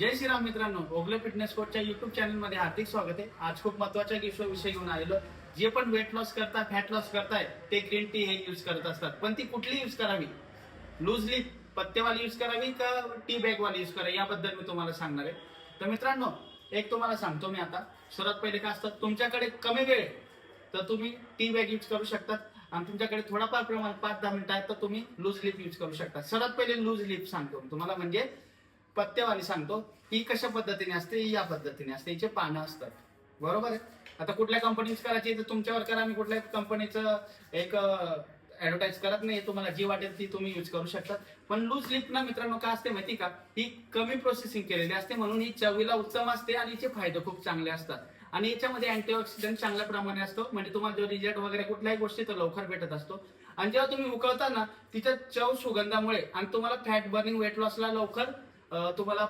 जय श्रीराम मित्रांनो Ogale fitness कोचच्या YouTube चॅनलमध्ये हार्दिक स्वागत आहे. आज खूप महत्त्वाच्या विषय घेऊन आलेलो जे पण वेट लॉस करता फॅट लॉस करताय ते ग्रीन टी हे यूज करत असतात. पण ती कुठली यूज करावी? लूजली पत्तेवाली यूज करावी का टी बॅगवाली यूज करावी? याबद्दल मी तुम्हाला सांगणार आहे. तर मित्रांनो एक तुम्हाला सांगतो मी आता. सर्वात पहिले काय असतं? तुमच्याकडे कमी वेळ आहे, तर तुम्ही टी बॅग यूज करू शकतात. आणि तुमच्याकडे थोडाफार प्रमाण पाच दहा मिनिटं आहेत तर तुम्ही लूज लिप यूज करू शकता. सर्वात पहिले लूज लिप सांगतो तुम्हाला. म्हणजे पत्तेवाली सांगतो ही कशा पद्धतीने असते ही या पद्धतीने असते हिचे पानं असतात. बरोबर आहे? आता कुठल्या कंपनीच करायची तर तुमच्यावर करा मी कुठल्या कंपनीचं एक ऍडव्हर्टाईज करत नाही तुम्हाला जी वाटेल ती तुम्ही यूज करू शकता. पण लूज लिप ना मित्रांनो काय असते माहिती का? ही कमी प्रोसेसिंग केलेली असते म्हणून ही चवीला उत्तम असते आणि हिचे फायदे खूप चांगले असतात. आणि याच्यामध्ये अँटीऑक्सिडंट चांगल्या प्रमाणे असतो म्हणजे तुम्हाला जो रिजल्ट वगैरे कुठल्याही गोष्टी तर लवकर भेटत असतो. आणि जेव्हा तुम्ही उकळता ना तिच्या चव सुगंधामुळे आणि तुम्हाला फॅट बर्निंग वेट लॉसला लवकर तुम्हाला